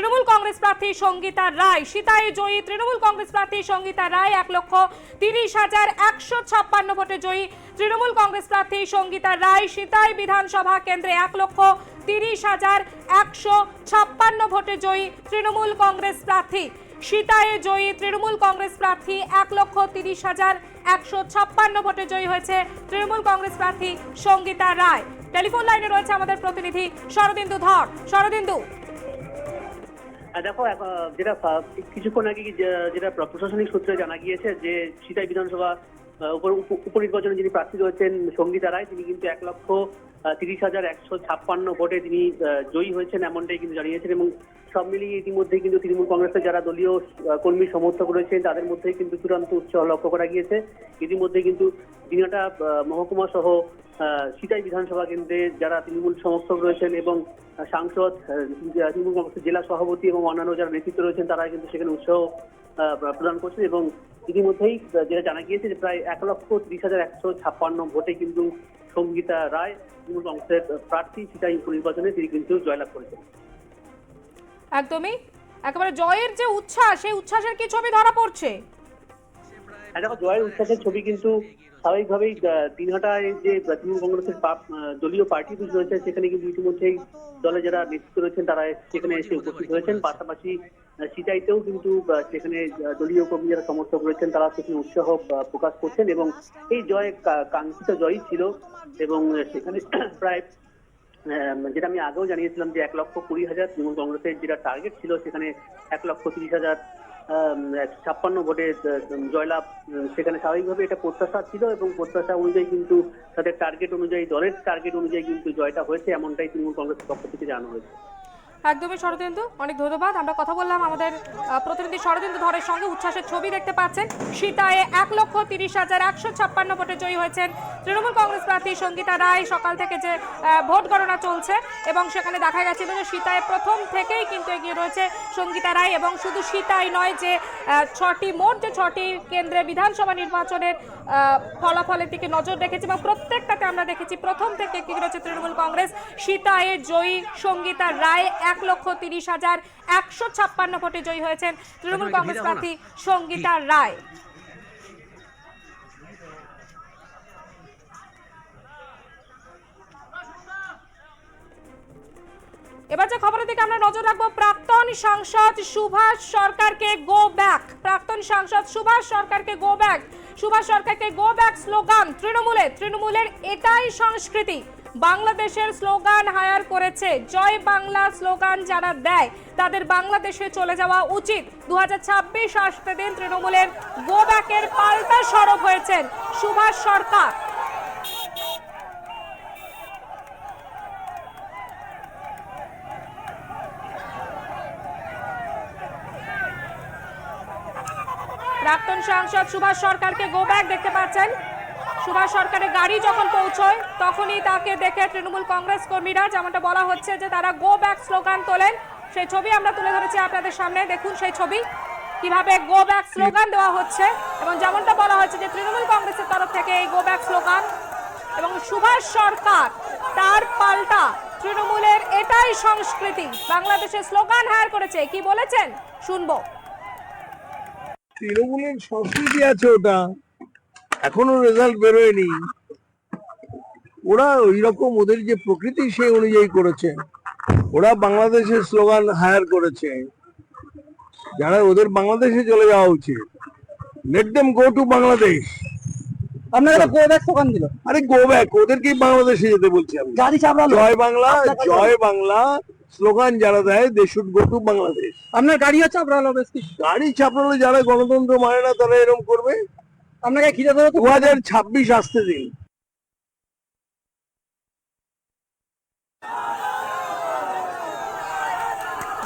তৃণমূল কংগ্রেস প্রার্থী সঙ্গীতা রায়। সীতায় জয়ী তৃণমূল কংগ্রেস প্রার্থী সঙ্গীতা রায় এক লক্ষ তিরিশ হাজার একশো ছাপ্পান্ন ভোটে জয়ী। তৃণমূল কংগ্রেস প্রার্থী সঙ্গীতা রায় সীতায় বিধানসভা কেন্দ্রে এক লক্ষ তিরিশ হাজার একশো ছাপ্পান্ন ভোটে জয়ী তৃণমূল কংগ্রেস প্রার্থী। সীতায় জয়ী তৃণমূল কংগ্রেস প্রার্থী এক লক্ষ তিরিশ হাজার একশো ছাপ্পান্ন ভোটে জয়ী হয়েছে তৃণমূল কংগ্রেস প্রার্থী সঙ্গীতা রায়। টেলিফোন লাইনে রয়েছে আমাদের প্রতিনিধি শরদিন্দু ধর। শরদিন্দু দেখো যেটা কিছুক্ষণ আগে যেটা প্রশাসনিক সূত্রে জানা গিয়েছে যে, সিতাই বিধানসভা উপনির্বাচনে যিনি প্রার্থী রয়েছেন সঙ্গীতা রায়, তিনি কিন্তু এক লক্ষ তিরিশ হাজার একশো ছাপ্পান্ন ভোটে তিনি জয়ী হয়েছেন এমনটাই কিন্তু জানিয়েছেন এবং সব মিলিয়ে ইতিমধ্যে কিন্তু তৃণমূল কংগ্রেসের যারা দলীয় কর্মী সমর্থক রয়েছেন তাদের মধ্যে কিন্তু চূড়ান্ত উৎসাহ লক্ষ্য করা গিয়েছে। ইতিমধ্যে কিন্তু দিনহাটা আহ, মহকুমা সহ সিতাই বিধানসভা কেন্দ্রে যারা তৃণমূল সমর্থক রয়েছেন এবং সাংসদ তৃণমূল কংগ্রেসের জেলা সভাপতি এবং অন্যান্য যারা নেতৃত্ব রয়েছেন তারা কিন্তু সেখানে উৎসাহ প্রদান করছেন এবং ইতিমধ্যেই যেটা জানা গিয়েছে যে প্রায় এক লক্ষ ত্রিশ হাজার একশো ছাপ্পান্ন ভোটে কিন্তু সঙ্গীতা রায় তৃণমূল কংগ্রেসের প্রার্থী সিতাই উপনির্বাচনে তিনি কিন্তু জয়লাভ করেছেন। একদমই। একেবারে জয়ের যে উচ্ছ্বাস সেই উচ্ছ্বাসের কি ছবি ধরা পড়ছে? হ্যাঁ দেখো জয়ের উচ্ছ্বাসের ছবি কিন্তু স্বাভাবিকভাবেই দিনহাটায় যে তৃণমূল কংগ্রেসের দলীয় পার্টি অফিস রয়েছে সেখানে কিন্তু ইতিমধ্যেই দলে যারা নেতৃত্ব রয়েছেন তারা সেখানে এসে উপস্থিত হয়েছেন। পাশাপাশি সিটাইতেও কিন্তু সেখানে দলীয় কর্মী যারা সমর্থক রয়েছেন, তারা সেখানে উৎসাহ প্রকাশ করছেন এবং এই জয় কাঙ্ক্ষিত জয়ই ছিল এবং সেখানে প্রায় যেটা আমি আগেও জানিয়েছিলাম যে এক লক্ষ কুড়ি হাজার তৃণমূল কংগ্রেসের যেটা টার্গেট ছিল, সেখানে এক লক্ষ তিরিশ হাজার ছাপ্পান্ন ভোটে জয়লাভ সেখানে স্বাভাবিকভাবে এটা প্রত্যাশা ছিল এবং প্রত্যাশা অনুযায়ী কিন্তু তাদের টার্গেট অনুযায়ী, দলের টার্গেট অনুযায়ী কিন্তু জয়টা হয়েছে, এমনটাই তৃণমূল কংগ্রেসের পক্ষ থেকে জানানো হয়েছে। একদমই শরদিন্দু অনেক ধন্যবাদ। আমরা কথা বললাম আমাদের প্রতিনিধি শরদিন্দু ধরের সঙ্গে। উচ্ছ্বাসের ছবি দেখতে পাচ্ছেন। সীতায় এক লক্ষ তিরিশ হাজার একশো ছাপ্পান্ন ভোটে জয়ী হয়েছেন তৃণমূল কংগ্রেস প্রার্থী সঙ্গীতা রায়। সকাল থেকে যে ভোট গণনা চলছে এবং সেখানে দেখা গেছিল যে সীতায় প্রথম থেকেই কিন্তু এগিয়ে রয়েছে সঙ্গীতা রায় এবং শুধু সীতাই নয় যে ছটি, মোট যে ছটি কেন্দ্রে বিধানসভা নির্বাচনের ফলাফলের দিকে নজর রেখেছি এবং প্রত্যেকটাতে আমরা দেখেছি প্রথম থেকে কি রয়েছে তৃণমূল কংগ্রেস। সীতায়ে জয়ী সঙ্গীতা রায় এক লক্ষ তিরিশ হাজার একশো ছাপ্পান্ন ভোটে জয়ী হয়েছেন তৃণমূল কংগ্রেস প্রার্থী সঙ্গীতা রায়। এবার যে খবরের দিকে আমরা নজর রাখব প্রাক্তন সাংসদ সুভাষ সরকারকে গো ব্যাক প্রাক্তন সাংসদ সুভাষ সরকারকে গো ব্যাক সুভাষ সরকারকে গো ব্যাক স্লোগান তৃণমূলে। তৃণমূলের এটাই সংস্কৃতি। বাংলাদেশের স্লোগান হায়ার করেছে। জয় বাংলা স্লোগান যারা দেয়, তাদের বাংলাদেশে চলে যাওয়া উচিত। দু আসতে দিন তৃণমূলের গো ব্যাকের পাল্টা সরব হয়েছেন সুভাষ সরকার। প্রাক্তন সাংসদ সুভাষ সরকারকে গো ব্যাক দেখতে পাচ্ছেন। সুভাষ সরকারের গাড়ি যখন পৌঁছয়, তখনই তাকে দেখে তৃণমূল কংগ্রেস কর্মীরা যেমনটা বলা হচ্ছে যে তারা গো ব্যাক স্লোগান তোলেন। সেই ছবি আমরা তুলে ধরেছি আপনাদের সামনে। দেখুন সেই ছবি। কীভাবে গো ব্যাক স্লোগান দেওয়া হচ্ছে এবং যেমনটা বলা হচ্ছে যে তৃণমূল কংগ্রেসের তরফ থেকে এই গো ব্যাক স্লোগান এবং সুভাষ সরকার তার পাল্টা তৃণমূলের এটাই সংস্কৃতি, বাংলাদেশের স্লোগান হায়ার করেছে। কি বলেছেন? শুনব। তৃণমূলের সংস্কৃতি আছে ওটা। এখনও রেজাল্ট বেরোয়নি। ওরা ওই রকম ওদের যে প্রকৃতি সেই অনুযায়ী করেছে। ওরা বাংলাদেশের স্লোগান হায়ার করেছে। যারা ওদের বাংলাদেশে চলে যাওয়া উচিত। Let them go to Bangladesh আপনারা গো ব্যাক স্লোগান দিল। আরে গো ব্যাক ওদেরকেই বাংলাদেশে যেতে বলছি আমি। গাড়ি চাপড়ালো জয় বাংলা জয় বাংলা স্লোগান যারা দেয় they should go to Bangladesh আপনার গাড়িও চাপড়ালো বেশ। গাড়ি চাপড়ালে যারা গণতন্ত্র মানে না তারা এরকম করবে? আপনাকে ঘিরে ধরে দু হাজার ছাব্বিশ আসতে দিন।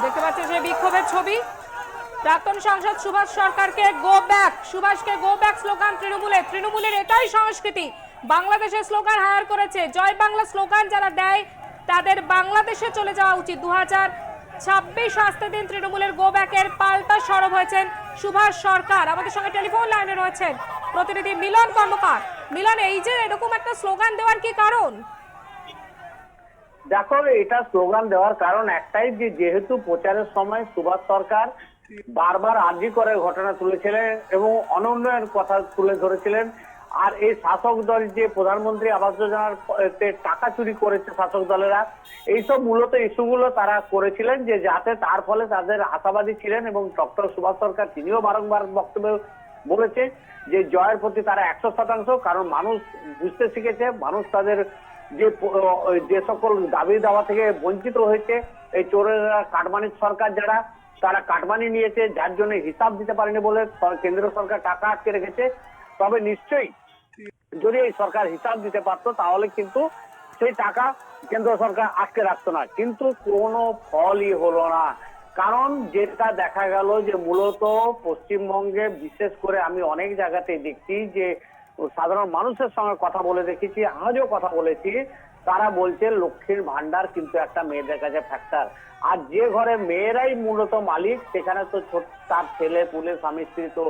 দেখতে পাচ্ছেন সেই বিক্ষোভের ছবি। প্রাক্তন সাংসদ সুভাষ সরকারকে গো ব্যাক সুভাষকে গো ব্যাক স্লোগান তৃণমূলের। তৃণমূলের এটাই সংস্কৃতি। বাংলাদেশের স্লোগান হায়ার করেছে। জয় বাংলা স্লোগান যারা দেয় তাদের বাংলাদেশে চলে যাওয়া উচিত। দু হাজার ছাব্বিশ আসতে দিন তৃণমূলের গো ব্যাকের পাল্টা সরব হয়েছেন সুভাষ সরকার। আমাদের সঙ্গে টেলিফোন লাইনে রয়েছেন প্রতিনিধি, মিলন কর্মকার। মিলন, এই যে এরকম একটা স্লোগান দেওয়ার কি কারণ? দেখো, এটা স্লোগান দেওয়ার কারণ একটাই যে, যেহেতু প্রচারের সময় সুভাষ সরকার বারবার আর্জি করে ঘটনা তুলেছিলেন এবং অনুন্নয়নের কথা তুলে ধরেছিলেন, আর এই শাসক দল যে প্রধানমন্ত্রী আবাস যোজনার টাকা চুরি করেছে শাসক দলেরা, এইসব মূলত ইস্যুগুলো তারা করেছিলেন যে, যাতে তার ফলে তাদের আশাবাদী ছিলেন এবং ডক্টর সুভাষ সরকার তিনিও বারংবার বক্তব্য বলেছে যে জয়ের প্রতি তারা একশো শতাংশ, কারণ মানুষ বুঝতে শিখেছে, মানুষ তাদের যে যে সকল দাবি দাওয়া থেকে বঞ্চিত হয়েছে, এই চোরেরা কাটমানির সরকার যারা, তারা কাটমানি নিয়েছে, যার জন্য হিসাব দিতে পারেনি বলে কেন্দ্র সরকার টাকা আটকে রেখেছে। তবে নিশ্চয়ই যদি এই সরকার হিসাব দিতে পারতো, তাহলে কিন্তু সেই টাকা কেন্দ্র সরকার আটকে রাখতো না। কিন্তু কোনো ফলই হলো না। কারণ যেটা দেখা গেল যে মূলত পশ্চিমবঙ্গে, বিশেষ করে আমি অনেক জায়গাতে দেখছি যে সাধারণ মানুষের সঙ্গে কথা বলে দেখেছি, আজও কথা বলেছি, তারা বলছে লক্ষ্মীর ভান্ডার কিন্তু একটা মেয়েদের কাছে ফ্যাক্টর আর যে ঘরে মেয়েরাই মূলত মালিক, সেখানে তো তার ছেলে, পুলে, স্বামী, স্ত্রী তো